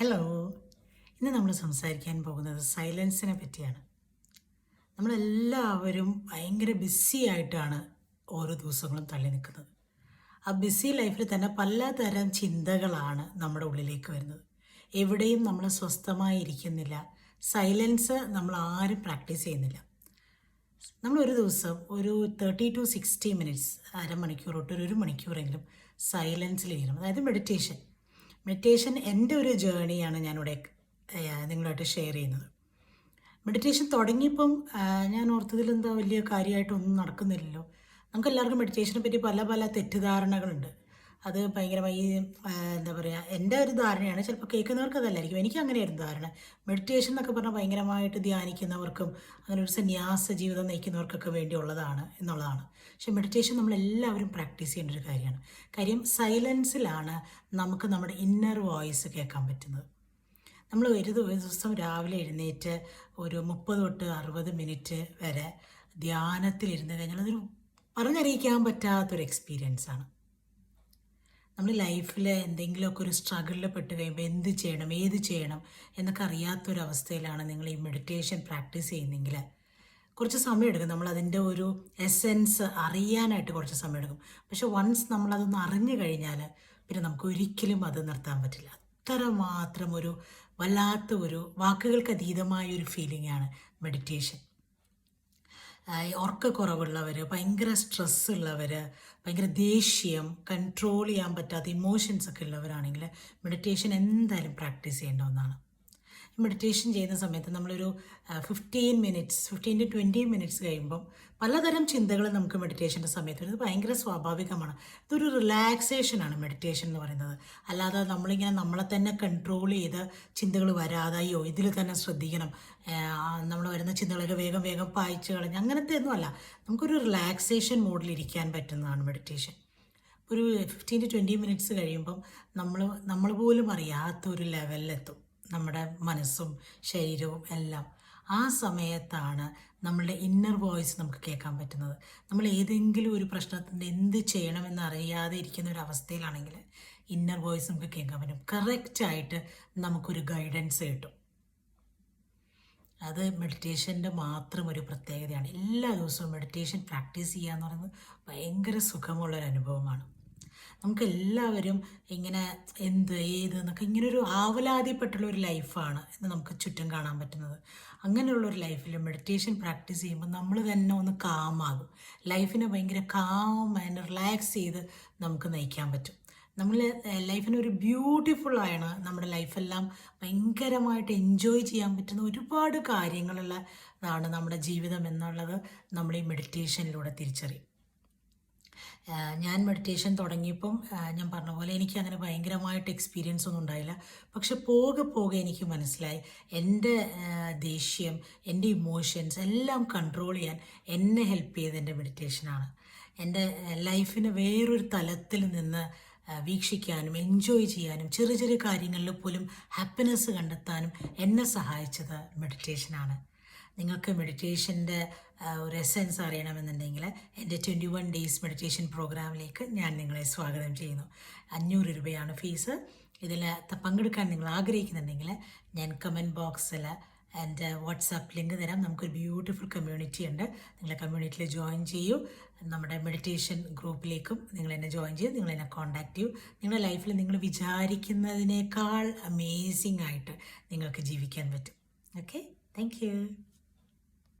Hello ഇന്ന് നമ്മൾ സംസാരിക്കാൻ പോകുന്നത് സൈലൻസിനെ പറ്റിയാണ്. നമ്മളെല്ലാവരും ഭയങ്കര ബിസി ആയിട്ടാണ് ഓരോ ദിവസങ്ങളും തള്ളി നിൽക്കുന്നത്. ആ ബിസി ലൈഫിൽ തന്നെ പലതരം ചിന്തകളാണ് നമ്മുടെ ഉള്ളിലേക്ക് വരുന്നത്. എവിടെയും നമ്മൾ സ്വസ്ഥമായി ഇരിക്കുന്നില്ല. സൈലൻസ് നമ്മൾ ആരും പ്രാക്ടീസ് ചെയ്യുന്നില്ല. നമ്മൾ ഒരു ദിവസം ഒരു തേർട്ടി ടു സിക്സ്റ്റി മിനിറ്റ്സ് അരമണിക്കൂർ തൊട്ട് ഒരു മണിക്കൂറെങ്കിലും സൈലൻസിൽ ഇരിക്കണം. അതായത് മെഡിറ്റേഷൻ മെഡിറ്റേഷൻ എന്റെ ഒരു ജേണിയാണ് ഞാനിവിടെ നിങ്ങളായിട്ട് ഷെയർ ചെയ്യുന്നത്. മെഡിറ്റേഷൻ തുടങ്ങിയപ്പം ഞാൻ ഓർത്തതിൽ എന്താ വലിയ കാര്യമായിട്ടൊന്നും നടക്കുന്നില്ലല്ലോ. നമുക്ക് എല്ലാവർക്കും മെഡിറ്റേഷനെ പറ്റി പല പല തെറ്റിദ്ധാരണകളുണ്ട്. അത് ഭയങ്കരമായി എന്താ പറയുക എന്റെ ഒരു ധാരണയാണ് ചിലപ്പോൾ കേൾക്കുന്നവർക്ക് അതല്ലായിരിക്കും. എനിക്ക് അങ്ങനെയായിരുന്നു ധാരണ. മെഡിറ്റേഷൻ എന്നൊക്കെ പറഞ്ഞാൽ ഭയങ്കരമായിട്ട് ധ്യാനിക്കുന്നവർക്കും അങ്ങനെ ഒരു സന്യാസ ജീവിതം നയിക്കുന്നവർക്കൊക്കെ വേണ്ടിയുള്ളതാണ് എന്നുള്ളതാണ്. പക്ഷെ മെഡിറ്റേഷൻ നമ്മളെല്ലാവരും പ്രാക്ടീസ് ചെയ്യേണ്ട ഒരു കാര്യമാണ്. കാര്യം സൈലൻസിലാണ് നമുക്ക് നമ്മുടെ ഇന്നർ വോയിസ് കേൾക്കാൻ പറ്റുന്നത്. നമ്മൾ ഒരു ദിവസം രാവിലെ എഴുന്നേറ്റ് ഒരു മുപ്പത് തൊട്ട് അറുപത് മിനിറ്റ് വരെ ധ്യാനത്തിലിരുന്ന് കഴിഞ്ഞാൽ അതൊരു പറഞ്ഞറിയിക്കാൻ പറ്റാത്തൊരു എക്സ്പീരിയൻസാണ് നമ്മൾ ലൈഫിൽ എന്തെങ്കിലുമൊക്കെ ഒരു സ്ട്രഗിളിൽ പെട്ട് കഴിയുമ്പോൾ എന്ത് ചെയ്യണം ഏത് ചെയ്യണം എന്നൊക്കെ അറിയാത്തൊരവസ്ഥയിലാണ് നിങ്ങൾ ഈ മെഡിറ്റേഷൻ പ്രാക്ടീസ് ചെയ്യുന്നെങ്കിൽ കുറച്ച് സമയം എടുക്കും നമ്മൾ അതിന്റെ ഒരു എസെൻസ് അറിയാനായിട്ട് കുറച്ച് സമയം എടുക്കും പക്ഷെ വൺസ് നമ്മളതൊന്ന് അറിഞ്ഞു കഴിഞ്ഞാൽ പിന്നെ നമുക്ക് ഒരിക്കലും അത് നിർത്താൻ പറ്റില്ല. അത്രമാത്രം ഒരു വല്ലാത്ത ഒരു വാക്കുകൾക്ക് അതീതമായ ഒരു ഫീലിംഗ് ആണ് മെഡിറ്റേഷൻ. ഉറക്കക്കുറവുള്ളവർ ഭയങ്കര സ്ട്രെസ് ഉള്ളവർ ഭയങ്കര ദേഷ്യം കൺട്രോൾ ചെയ്യാൻ പറ്റാത്ത ഇമോഷൻസ് ഒക്കെ ഉള്ളവരാണെങ്കിൽ മെഡിറ്റേഷൻ എന്തായാലും പ്രാക്ടീസ് ചെയ്യേണ്ട ഒന്നാണ്. മെഡിറ്റേഷൻ ചെയ്യുന്ന സമയത്ത് നമ്മളൊരു fifteen minutes fifteen to twenty minutes കഴിയുമ്പം പലതരം ചിന്തകൾ നമുക്ക് മെഡിറ്റേഷന്റെ സമയത്ത് വരുന്നത് ഭയങ്കര സ്വാഭാവികമാണ്. ഇതൊരു റിലാക്സേഷനാണ് മെഡിറ്റേഷൻ എന്ന് പറയുന്നത്. അല്ലാതെ നമ്മളിങ്ങനെ നമ്മളെ തന്നെ കൺട്രോൾ ചെയ്ത് ചിന്തകൾ വരാതായോ ഇതിൽ തന്നെ ശ്രദ്ധിക്കണം നമ്മൾ വരുന്ന ചിന്തകളൊക്കെ വേഗം വേഗം പായിച്ച് കളഞ്ഞ് അങ്ങനത്തെ ഒന്നും അല്ല. നമുക്കൊരു റിലാക്സേഷൻ മോഡിൽ ഇരിക്കാൻ പറ്റുന്നതാണ് മെഡിറ്റേഷൻ ഒരു ഫിഫ്റ്റീൻ ടു ട്വന്റി മിനിറ്റ്സ് കഴിയുമ്പം നമ്മൾ നമ്മൾ പോലും അറിയാത്ത ഒരു ലെവലിലെത്തും നമ്മുടെ മനസ്സും ശരീരവും എല്ലാം. ആ സമയത്താണ് നമ്മളുടെ ഇന്നർ വോയിസ് നമുക്ക് കേൾക്കാൻ പറ്റുന്നത്. നമ്മൾ ഏതെങ്കിലും ഒരു പ്രശ്നത്തിന്റെ എന്ത് ചെയ്യണമെന്ന് അറിയാതെ ഇരിക്കുന്ന ഒരു അവസ്ഥയിലാണെങ്കിൽ ഇന്നർ വോയിസ് നമുക്ക് കേൾക്കാൻ പറ്റും. കറക്റ്റായിട്ട് നമുക്കൊരു ഗൈഡൻസ് കിട്ടും. അത് മെഡിറ്റേഷന്റെ മാത്രം ഒരു പ്രത്യേകതയാണ്. എല്ലാ ദിവസവും മെഡിറ്റേഷൻ പ്രാക്ടീസ് ചെയ്യുക എന്ന് പറയുന്നത് ഭയങ്കര സുഖമുള്ളൊരു അനുഭവമാണ് നമുക്ക് എല്ലാവരും ഇങ്ങനെ എന്ത് ഏത് എന്നൊക്കെ ഇങ്ങനെ ഒരു ആവലാതിപ്പെട്ടുള്ള ഒരു ലൈഫാണ് എന്ന് നമുക്ക് ചുറ്റും കാണാൻ പറ്റുന്നത്. അങ്ങനെയുള്ള ഒരു ലൈഫിൽ മെഡിറ്റേഷൻ പ്രാക്ടീസ് ചെയ്യുമ്പോൾ നമ്മൾ തന്നെ ഒന്ന് കാമാകും ലൈഫിനെ ഭയങ്കര കാം ആൻഡ് റിലാക്സ് ചെയ്ത് നമുക്ക് നയിക്കാൻ പറ്റും. നമ്മൾ ലൈഫിന് ഒരു ബ്യൂട്ടിഫുൾ ആണ് നമ്മുടെ ലൈഫെല്ലാം ഭയങ്കരമായിട്ട് എൻജോയ് ചെയ്യാൻ പറ്റുന്ന ഒരുപാട് കാര്യങ്ങളുള്ളതാണ് നമ്മുടെ ജീവിതം എന്നുള്ളത് നമ്മൾ ഈ മെഡിറ്റേഷനിലൂടെ തിരിച്ചറിയും. ഞാൻ മെഡിറ്റേഷൻ തുടങ്ങിയപ്പം ഞാൻ പറഞ്ഞ പോലെ എനിക്ക് അങ്ങനെ ഭയങ്കരമായിട്ട് എക്സ്പീരിയൻസ് ഒന്നും ഉണ്ടായില്ല. പക്ഷെ പോകെ പോകെ എനിക്ക് മനസ്സിലായി. എന്റെ ദേഷ്യം എന്റെ ഇമോഷൻസ് എല്ലാം കൺട്രോൾ ചെയ്യാൻ എന്നെ ഹെൽപ്പ് ചെയ്ത് എന്റെ മെഡിറ്റേഷനാണ് എന്റെ ലൈഫിന് വേറൊരു തലത്തിൽ നിന്ന് വീക്ഷിക്കാനും എൻജോയ് ചെയ്യാനും ചെറിയ ചെറിയ കാര്യങ്ങളിൽ പോലും ഹാപ്പിനെസ് കണ്ടെത്താനും എന്നെ സഹായിച്ചത് മെഡിറ്റേഷനാണ് നിങ്ങൾക്ക് മെഡിറ്റേഷന്റെ ഒരു എസെൻസ് അറിയണമെന്നുണ്ടെങ്കിൽ എന്റെ ട്വന്റി വൺ ഡേയ്സ് മെഡിറ്റേഷൻ പ്രോഗ്രാമിലേക്ക് ഞാൻ നിങ്ങളെ സ്വാഗതം ചെയ്യുന്നു. അഞ്ഞൂറ് രൂപയാണ് ഫീസ് ഇതിൽ പങ്കെടുക്കാൻ നിങ്ങൾ ആഗ്രഹിക്കുന്നുണ്ടെങ്കിൽ ഞാൻ കമന്റ് ബോക്സിൽ എന്റെ വാട്സാപ്പ് ലിങ്ക് തരാം. നമുക്കൊരു ബ്യൂട്ടിഫുൾ കമ്മ്യൂണിറ്റി ഉണ്ട്. നിങ്ങൾ കമ്മ്യൂണിറ്റിയിൽ ജോയിൻ ചെയ്യൂ. നമ്മുടെ മെഡിറ്റേഷൻ ഗ്രൂപ്പിലേക്കും നിങ്ങൾ എന്നെ ജോയിൻ ചെയ്യൂ. നിങ്ങൾ എന്നെ കോൺടാക്റ്റ് ചെയ്യൂ. നിങ്ങളുടെ ലൈഫിൽ നിങ്ങൾ വിചാരിക്കുന്നതിനേക്കാൾ അമേസിംഗ് ആയിട്ട് നിങ്ങൾക്ക് ജീവിക്കാൻ പറ്റും. Okay thank